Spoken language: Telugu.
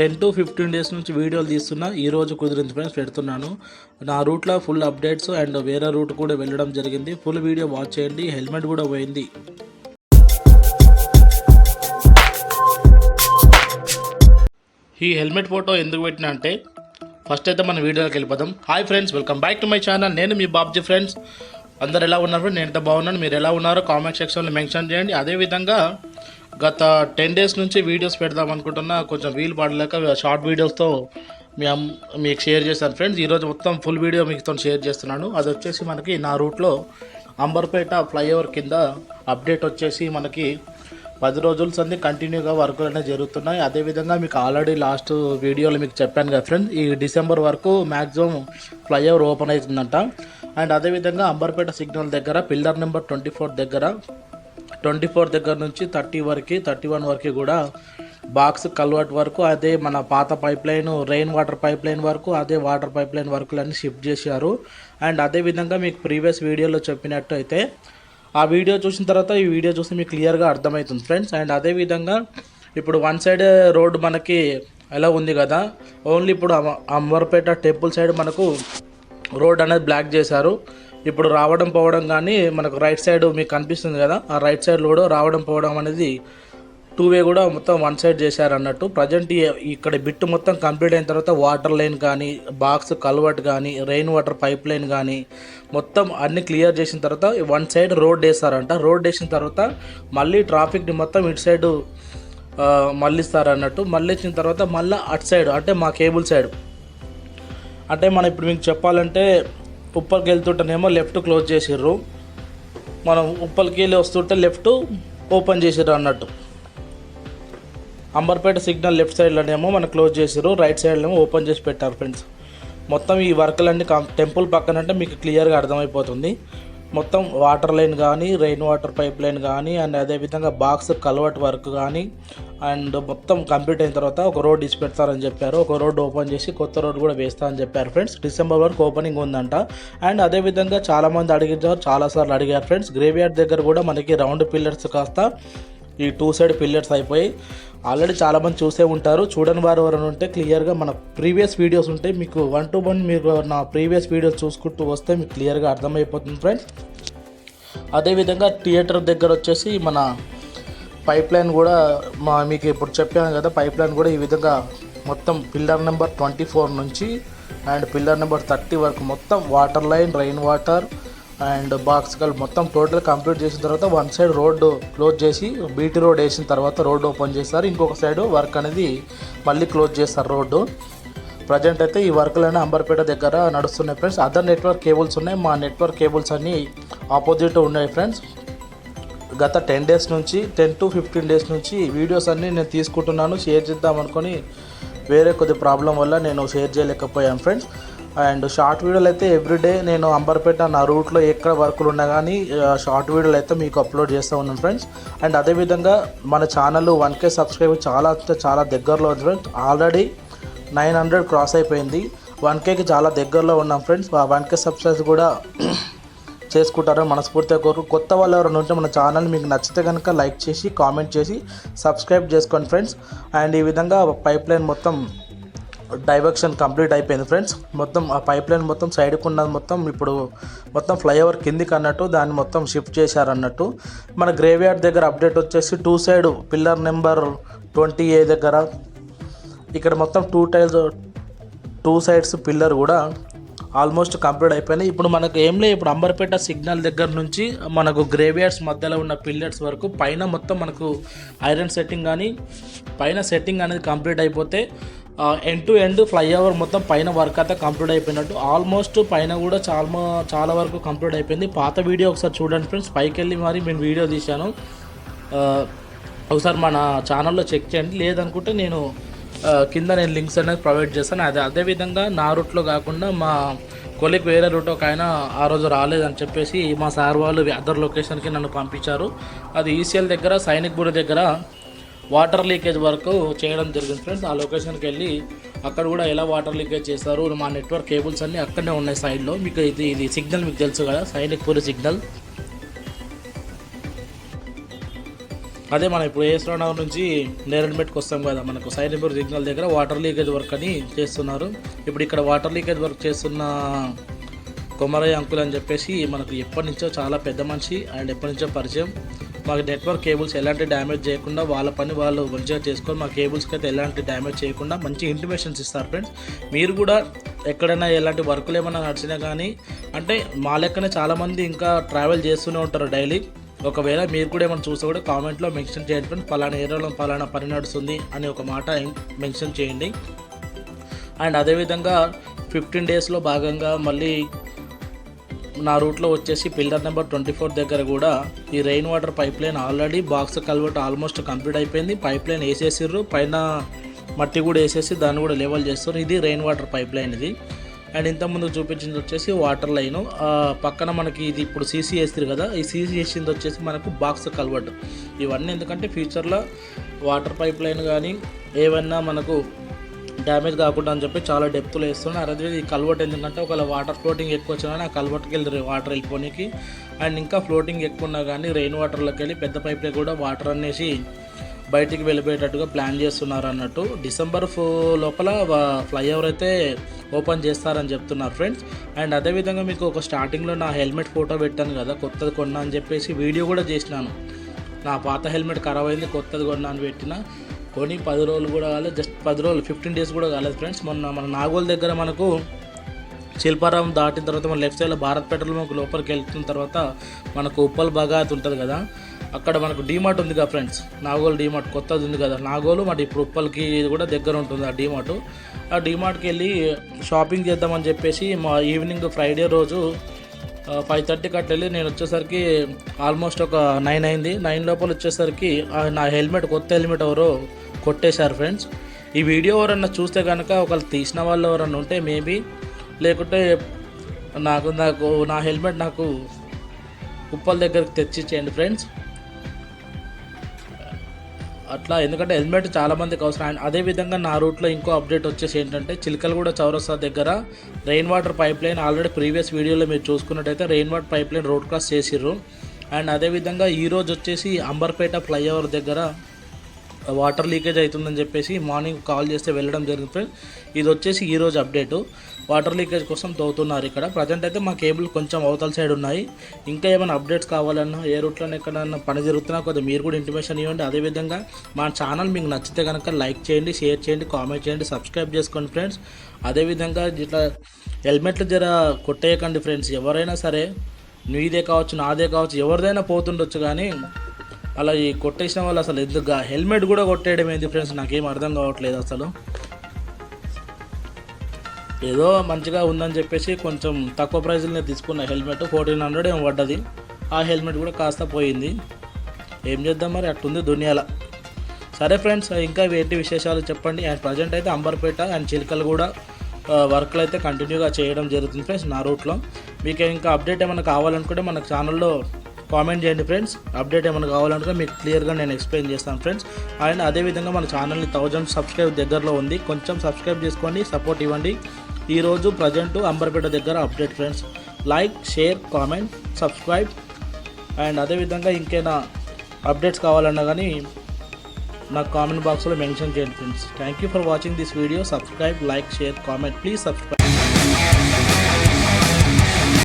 టెన్ టు ఫిఫ్టీన్ డేస్ నుంచి వీడియోలు తీస్తున్నా ఈ రోజు కుదిరింది ఫ్రెండ్స్ పెడుతున్నాను. నా రూట్లో ఫుల్ అప్డేట్స్ అండ్ వేరే రూట్ కూడా వెళ్ళడం జరిగింది. ఫుల్ వీడియో వాచ్ చేయండి హెల్మెట్ కూడా పోయింది. ఈ హెల్మెట్ ఫోటో ఎందుకు పెట్టినా అంటే ఫస్ట్ అయితే మన వీడియోలోకి వెళ్ళిపోదాం. Hi friends welcome back to my channel నేను మీ బాబ్జీ ఫ్రెండ్స్ అందరు ఎలా ఉన్నారు? నేను ఎంత బాగున్నాను? మీరు ఎలా ఉన్నారో కామెంట్ సెక్షన్లో మెన్షన్ చేయండి. అదేవిధంగా గత టెన్ డేస్ నుంచి వీడియోస్ పెడదాం అనుకుంటున్నా. కొంచెం వీలు పడలేక షార్ట్ వీడియోస్తో మీ అమ్ మీకు షేర్ చేశాను. ఫ్రెండ్స్ ఈరోజు మొత్తం ఫుల్ వీడియో మీతో షేర్ చేస్తున్నాను. అది వచ్చేసి మనకి నా రూట్లో అంబర్పేట ఫ్లైఓవర్ కింద అప్డేట్ వచ్చేసి మనకి పది రోజుల సంది కంటిన్యూగా వర్కులు అనేవి జరుగుతున్నాయి. అదేవిధంగా మీకు ఆల్రెడీ లాస్ట్ వీడియోలో మీకు చెప్పాను కదా ఫ్రెండ్స్ ఈ డిసెంబర్ వరకు మ్యాక్సిమం ఫ్లైఓవర్ ఓపెన్ అవుతుందంట. అండ్ అదేవిధంగా అంబర్పేట సిగ్నల్ దగ్గర పిల్లర్ నెంబర్ ట్వంటీ ఫోర్ దగ్గర ట్వంటీ ఫోర్ దగ్గర నుంచి థర్టీ వరకు థర్టీ వన్ వరకు కూడా బాక్స్ కల్వర్ట్ వరకు అదే మన పాత pipe line rain water pipe line వరకు అదే వాటర్ పైప్ లైన్ వర్కులన్నీ షిఫ్ట్ చేశారు. అండ్ అదేవిధంగా మీకు ప్రీవియస్ వీడియోలో చెప్పినట్టు అయితే ఆ వీడియో చూసిన తర్వాత ఈ వీడియో చూస్తే మీకు క్లియర్గా అర్థమవుతుంది ఫ్రెండ్స్ అండ్ అదేవిధంగా ఇప్పుడు వన్ సైడ్ రోడ్ మనకి ఎలా ఉంది కదా ఓన్లీ ఇప్పుడు అమ- అంబర్పేట టెంపుల్ సైడ్ మనకు రోడ్ అనేది బ్లాక్ చేశారు. ఇప్పుడు రావడం పోవడం కానీ మనకు రైట్ సైడ్ మీకు కనిపిస్తుంది కదా ఆ రైట్ సైడ్ కూడా రావడం పోవడం అనేది టూ వే కూడా మొత్తం వన్ సైడ్ చేశారు అన్నట్టు. ప్రజెంట్ ఇక్కడ బిట్ మొత్తం కంప్లీట్ అయిన తర్వాత వాటర్ లైన్ కానీ బాక్స్ కల్వర్ట్ కానీ రెయిన్ వాటర్ పైప్ లైన్ కానీ మొత్తం అన్ని క్లియర్ చేసిన తర్వాత వన్ సైడ్ రోడ్ వేస్తారంట. రోడ్ వేసిన తర్వాత మళ్ళీ ట్రాఫిక్ని మొత్తం ఇటు సైడ్ మళ్ళిస్తారు అన్నట్టు మళ్ళించిన తర్వాత మళ్ళీ అటు సైడ్ అంటే మా కేబుల్ సైడ్ అంటే మనం ఇప్పుడు మీకు చెప్పాలంటే ఉప్పల్కి వెళ్తుంటేనేమో లెఫ్ట్ క్లోజ్ చేసిర్రు. మనం ఉప్పల్కి వెళ్ళి వస్తుంటే లెఫ్ట్ ఓపెన్ చేసిర్రు అన్నట్టు. అంబర్పేట సిగ్నల్ లెఫ్ట్ సైడ్లోనేమో మనం క్లోజ్ చేసిర్రు. రైట్ సైడ్లోనేమో ఓపెన్ చేసి పెట్టారు ఫ్రెండ్స్. మొత్తం ఈ వర్క్లన్నీ కం టెంపుల్ పక్కన అంటే మీకు క్లియర్గా అర్థమైపోతుంది. మొత్తం వాటర్ లైన్ కానీ రెయిన్ వాటర్ పైప్ లైన్ కానీ అండ్ అదేవిధంగా బాక్స్ కల్వర్ట్ వర్క్ కానీ అండ్ మొత్తం కంప్లీట్ అయిన తర్వాత ఒక రోడ్ ఇచ్చి పెడతారని చెప్పారు. ఒక రోడ్ ఓపెన్ చేసి కొత్త రోడ్ కూడా వేస్తారని చెప్పారు ఫ్రెండ్స్ డిసెంబర్ వరకు ఓపెనింగ్ ఉందంట. అండ్ అదేవిధంగా చాలామంది అడిగారు చాలాసార్లు అడిగారు ఫ్రెండ్స్ గ్రేవ్ యార్డ్ దగ్గర కూడా మనకి రౌండ్ పిల్లర్స్ కాస్త ఈ టూ సైడ్ పిల్లర్స్ అయిపోయి ఆల్రెడీ చాలామంది చూసే ఉంటారు. చూడని వారు ఎవరైనా ఉంటే క్లియర్గా మన ప్రీవియస్ వీడియోస్ ఉంటే మీకు వన్ టు వన్ మీరు నా ప్రీవియస్ వీడియోస్ చూసుకుంటూ వస్తే మీకు క్లియర్గా అర్థమైపోతుంది ఫ్రెండ్స్ అదేవిధంగా థియేటర్ దగ్గర వచ్చేసి మన పైప్ లైన్ కూడా మా మీకు ఇప్పుడు చెప్పాను కదా పైప్ లైన్ కూడా ఈ విధంగా మొత్తం పిల్లర్ నెంబర్ ట్వంటీ ఫోర్ నుంచి అండ్ పిల్లర్ నెంబర్ థర్టీ వరకు మొత్తం water line rain water and box కల్ మొత్తం టోటల్ కంప్లీట్ చేసిన తర్వాత వన్ సైడ్ రోడ్డు క్లోజ్ చేసి బీటీ రోడ్ వేసిన తర్వాత రోడ్డు ఓపెన్ చేస్తారు. ఇంకొక సైడ్ వర్క్ అనేది మళ్ళీ క్లోజ్ చేస్తారు రోడ్డు. ప్రజెంట్ అయితే ఈ వర్క్లనే అంబర్పేట దగ్గర నడుస్తున్నాయి ఫ్రెండ్స్. అదర్ నెట్వర్క్ కేబుల్స్ ఉన్నాయి. మా నెట్వర్క్ కేబుల్స్ అన్నీ ఆపోజిట్ ఉన్నాయి ఫ్రెండ్స్. గత టెన్ డేస్ నుంచి టెన్ టు ఫిఫ్టీన్ డేస్ నుంచి వీడియోస్ అన్నీ నేను తీసుకుంటున్నాను. షేర్ చేద్దాం అనుకొని వేరే కొద్ది ప్రాబ్లం వల్ల నేను షేర్ చేయలేకపోయాను ఫ్రెండ్స్. అండ్ షార్ట్ వీడియోలు అయితే ఎవ్రీడే నేను అంబర్పేట నా రూట్లో ఎక్కడ వర్కులు ఉన్నా కానీ షార్ట్ వీడియోలు అయితే మీకు అప్లోడ్ చేస్తూ ఉన్నాను ఫ్రెండ్స్. అండ్ అదేవిధంగా మన ఛానల్ వన్ కే సబ్స్క్రైబ్ చాలా చాలా దగ్గరలో ఉంది friends. Already nine hundred cross అయిపోయింది. వన్ కేకి చాలా దగ్గరలో ఉన్నాం ఫ్రెండ్స్. ఆ వన్ కే సబ్స్క్రైబ్స్ కూడా చేసుకుంటారో మనస్ఫూర్తిగా కోరు కొత్త వాళ్ళు ఎవరైనా ఉంటే మన ఛానల్ మీకు నచ్చితే కనుక లైక్ చేసి కామెంట్ చేసి సబ్స్క్రైబ్ చేసుకోండి ఫ్రెండ్స్. అండ్ ఈ విధంగా పైప్ లైన్ మొత్తం డైవర్షన్ కంప్లీట్ అయిపోయింది ఫ్రెండ్స్ మొత్తం ఆ పైప్ లైన్ మొత్తం సైడ్కి ఉన్నది మొత్తం ఇప్పుడు మొత్తం ఫ్లైఓవర్ కిందికి అన్నట్టు దాన్ని మొత్తం షిఫ్ట్ చేశారన్నట్టు మన గ్రేవ్యార్డ్ దగ్గర అప్డేట్ వచ్చేసి two side pillar number twenty A దగ్గర ఇక్కడ మొత్తం two tiles two sides pillar కూడా ఆల్మోస్ట్ కంప్లీట్ అయిపోయినాయి. ఇప్పుడు మనకు ఏం లేదు ఇప్పుడు అంబర్పేట సిగ్నల్ దగ్గర నుంచి మనకు గ్రేవ్యార్డ్స్ మధ్యలో ఉన్న పిల్లర్స్ వరకు పైన మొత్తం మనకు ఐరన్ సెట్టింగ్ కానీ పైన సెట్టింగ్ అనేది కంప్లీట్ అయిపోతే ఎండ్ టు ఎండ్ ఫ్లైఓవర్ మొత్తం పైన వర్క్ అంతా కంప్లీట్ అయిపోయినట్టు. ఆల్మోస్ట్ పైన కూడా చాలా చాలా వరకు కంప్లీట్ అయిపోయింది. పాత వీడియో ఒకసారి చూడండి ఫ్రెండ్స్ పైకి వెళ్ళి మరి నేను వీడియో తీశాను. ఒకసారి మన ఛానల్లో చెక్ చేయండి. లేదనుకుంటే నేను కింద నేను లింక్స్ అనేది ప్రొవైడ్ చేస్తాను. అదే అదేవిధంగా నా రూట్లో కాకుండా మా కొలిక్ వేరే రూట్ ఒక ఆయన ఆ రోజు రాలేదని చెప్పేసి మా సార్ వాళ్ళు అదర్ లొకేషన్కి నన్ను పంపించారు. అది ఈసీఎల్ దగ్గర సైనిక్ గుడి దగ్గర వాటర్ లీకేజ్ వరకు చేయడం జరిగింది ఫ్రెండ్స్. ఆ లొకేషన్కి వెళ్ళి అక్కడ కూడా ఎలా వాటర్ లీకేజ్ చేస్తారు మా నెట్వర్క్ కేబుల్స్ అన్నీ అక్కడనే ఉన్నాయి సైడ్లో. మీకు ఇది ఇది సిగ్నల్ మీకు తెలుసు కదా సైనిక్ పూరి సిగ్నల్. అదే మనం ఇప్పుడు ఏఎస్రావు నుంచి నేరన్మెట్కి వస్తాం కదా మనకు సైనిపూర్ సిగ్నల్ దగ్గర వాటర్ లీకేజ్ వర్క్ అని చేస్తున్నారు. ఇప్పుడు ఇక్కడ వాటర్ లీకేజ్ వర్క్ చేస్తున్న కొమరయ్య అంకుల్ అని చెప్పేసి మనకు ఎప్పటి నుంచో చాలా పెద్ద మనిషి అండ్ ఎప్పటి నుంచో పరిచయం. మాకు నెట్వర్క్ కేబుల్స్ ఎలాంటి డ్యామేజ్ చేయకుండా వాళ్ళ పని వాళ్ళు మంచిగా చేసుకొని మా కేబుల్స్కి అయితే ఎలాంటి డ్యామేజ్ చేయకుండా మంచి ఇంటిమేషన్స్ ఇస్తారు ఫ్రెండ్స్ మీరు కూడా ఎక్కడైనా ఎలాంటి వర్కులు ఏమైనా నడిచినా కానీ అంటే మా లెక్కనే చాలామంది ఇంకా ట్రావెల్ చేస్తూనే ఉంటారు డైలీ ఒకవేళ మీరు కూడా ఏమైనా చూస్తే కూడా కామెంట్లో మెన్షన్ చేయండి ఫ్రెండ్స్ పలానా ఏరియాలో పలానా పని నడుస్తుంది అని ఒక మాట మెన్షన్ చేయండి. అండ్ అదేవిధంగా ఫిఫ్టీన్ డేస్లో భాగంగా మళ్ళీ నా రూట్లో వచ్చేసి పిల్లర్ నెంబర్ ట్వంటీ ఫోర్ దగ్గర కూడా ఈ rain water pipeline already box culvert almost complete అయిపోయింది. పైప్ లైన్ వేసేసిర్రు. పైన మట్టి కూడా వేసేసి దాన్ని కూడా లెవెల్ చేస్తారు. ఇది రెయిన్ వాటర్ పైప్ లైన్ ఇది. అండ్ ఇంతకుముందు చూపించింది వచ్చేసి వాటర్ లైన్. పక్కన మనకి ఇది ఇప్పుడు సీసీ వేస్తారు కదా ఈ సీసీ వేసింది వచ్చేసి మనకు బాక్స్ కల్వర్ట్. ఇవన్నీ ఎందుకంటే ఫ్యూచర్లో వాటర్ పైప్ లైన్ కానీ ఏమన్నా మనకు డ్యామేజ్ కాకుండా అని చెప్పి చాలా డెప్త్లో వేస్తున్నారు. అదే ఈ కల్వర్ట్ ఎందుకంటే ఒకవేళ వాటర్ ఫ్లోటింగ్ ఎక్కువ వచ్చినా ఆ కల్వర్ట్కి వెళ్ళి వాటర్ వెళ్ళిపోనికి. అండ్ ఇంకా ఫ్లోటింగ్ ఎక్కువ ఉన్నా కానీ రెయిన్ వాటర్లోకి వెళ్ళి పెద్ద పైప్లో కూడా వాటర్ అనేసి బయటికి వెళ్ళిపోయేటట్టుగా ప్లాన్ చేస్తున్నారు అన్నట్టు. డిసెంబర్ ఫో లోపల ఫ్లైఓవర్ అయితే ఓపెన్ చేస్తారని చెప్తున్నారు ఫ్రెండ్స్ అండ్ అదేవిధంగా మీకు ఒక స్టార్టింగ్లో నా హెల్మెట్ ఫోటో పెట్టాను కదా కొత్తది కొన్నా అని చెప్పేసి వీడియో కూడా చేసినాను. నా పాత హెల్మెట్ ఖరాబ్ అయింది కొత్తది కొన్నా అని పెట్టిన. కొని పది రోజులు కూడా కాలేదు జస్ట్ పది రోజులు ఫిఫ్టీన్ డేస్ కూడా కాలేదు ఫ్రెండ్స్ మొన్న మన నాగోల్ దగ్గర మనకు శిల్పారావం దాటిన తర్వాత మన లెఫ్ట్ సైడ్లో భారత్ పెట్రోల్ లోపలికి వెళ్తున్న తర్వాత మనకు ఉప్పల్ బగాత్ ఉంటుంది కదా అక్కడ మనకు డీమార్ట్ ఉంది కదా ఫ్రెండ్స్ నాగోల్ డీమార్ట్ కొత్తది ఉంది కదా. నాగోలు మరి ఇప్పుడు ఉప్పల్కి కూడా దగ్గర ఉంటుంది ఆ డీమార్ట్ ఆ డీమార్ట్కి వెళ్ళి షాపింగ్ చేద్దామని చెప్పేసి మా ఈవినింగ్ ఫ్రైడే రోజు ఫైవ్ థర్టీకి అట్లా వెళ్ళి నేను వచ్చేసరికి ఆల్మోస్ట్ ఒక నైన్ అయింది. నైన్ లోపల వచ్చేసరికి నా హెల్మెట్ కొత్త హెల్మెట్ ఎవరో కొట్టేశారు ఫ్రెండ్స్ ఈ వీడియో ఎవరన్నా చూస్తే కనుక ఒకళ్ళు తీసిన వాళ్ళు ఎవరన్నా ఉంటే మేబీ లేకుంటే నాకు నాకు నా హెల్మెట్ నాకు కుప్పల దగ్గరికి తెచ్చిచ్చేయండి ఫ్రెండ్స్ అట్లా ఎందుకంటే హెల్మెట్ చాలా మందికి అవసరం. అండ్ అదేవిధంగా నా రూట్లో ఇంకో అప్డేట్ వచ్చేసి ఏంటంటే చిలకలగూడ చౌరస్తా దగ్గర rain water pipeline already previous వీడియోలో మీరు చూసుకున్నట్టయితే rain water pipeline road cross చేసిర్రు. అండ్ అదేవిధంగా ఈరోజు వచ్చేసి అంబర్పేట ఫ్లైఓవర్ దగ్గర వాటర్ లీకేజ్ అవుతుందని చెప్పేసి మార్నింగ్ కాల్ చేస్తే వెళ్ళడం జరిగింది ఫ్రెండ్స్ ఇది వచ్చేసి ఈరోజు అప్డేటు. వాటర్ లీకేజ్ కోసం తవ్వుతున్నారు ఇక్కడ. ప్రజెంట్ అయితే మా కేబుల్ కొంచెం అవతల సైడ్ ఉన్నాయి. ఇంకా ఏమైనా అప్డేట్స్ కావాలన్నా ఏ రూట్లోనే ఎక్కడన్నా పని జరుగుతున్నా కొద్దిగా మీరు కూడా ఇంటిమేషన్ ఇవ్వండి. అదేవిధంగా మా ఛానల్ మీకు నచ్చితే కనుక లైక్ చేయండి షేర్ చేయండి కామెంట్ చేయండి సబ్స్క్రైబ్ చేసుకోండి ఫ్రెండ్స్ అదేవిధంగా ఇట్లా హెల్మెట్లు జర కొట్టేయకండి ఫ్రెండ్స్ ఎవరైనా సరే నీదే కావచ్చు నాదే కావచ్చు ఎవరిదైనా పోతుండొచ్చు కానీ అలా ఈ కొట్టేసిన వాళ్ళు అసలు ఎందుకు హెల్మెట్ కూడా కొట్టేయడం ఏంది ఫ్రెండ్స్ నాకేం అర్థం కావట్లేదు అసలు. ఏదో మంచిగా ఉందని చెప్పేసి కొంచెం తక్కువ ప్రైజ్లోనే తీసుకున్న హెల్మెట్. ఫోర్టీన్ హండ్రెడ్ ఏమో పడ్డది. ఆ హెల్మెట్ కూడా కాస్త పోయింది. ఏం చేద్దాం మరి? అట్టుంది దునియాల. సరే ఫ్రెండ్స్ ఇంకా ఏంటి విశేషాలు చెప్పండి. అండ్ ప్రజెంట్ అయితే అంబర్పేట అండ్ చిలకలు కూడా వర్క్లు అయితే కంటిన్యూగా చేయడం జరుగుతుంది ఫ్రెండ్స్ నా రూట్లో మీకు ఇంకా అప్డేట్ ఏమైనా కావాలనుకుంటే మన ఛానల్లో కామెంట్ చేయండి ఫ్రెండ్స్. అప్డేట్ ఏమైనా కావాలంటే మీకు క్లియర్గా నేను ఎక్స్ప్లెయిన్ చేస్తాను ఫ్రెండ్స్. అండ్ అదేవిధంగా మన ఛానల్ని థౌజండ్ సబ్స్క్రైబ్ దగ్గరలో ఉంది. కొంచెం సబ్స్క్రైబ్ చేసుకోండి సపోర్ట్ ఇవ్వండి. ఈరోజు ప్రజెంట్ అంబర్పేట దగ్గర update friends. Like share comment subscribe. And అదేవిధంగా ఇంకేనా అప్డేట్స్ కావాలన్నా కానీ నాకు కామెంట్ బాక్స్లో మెన్షన్ చేయండి friends. Thank you for watching this video subscribe like share comment please subscribe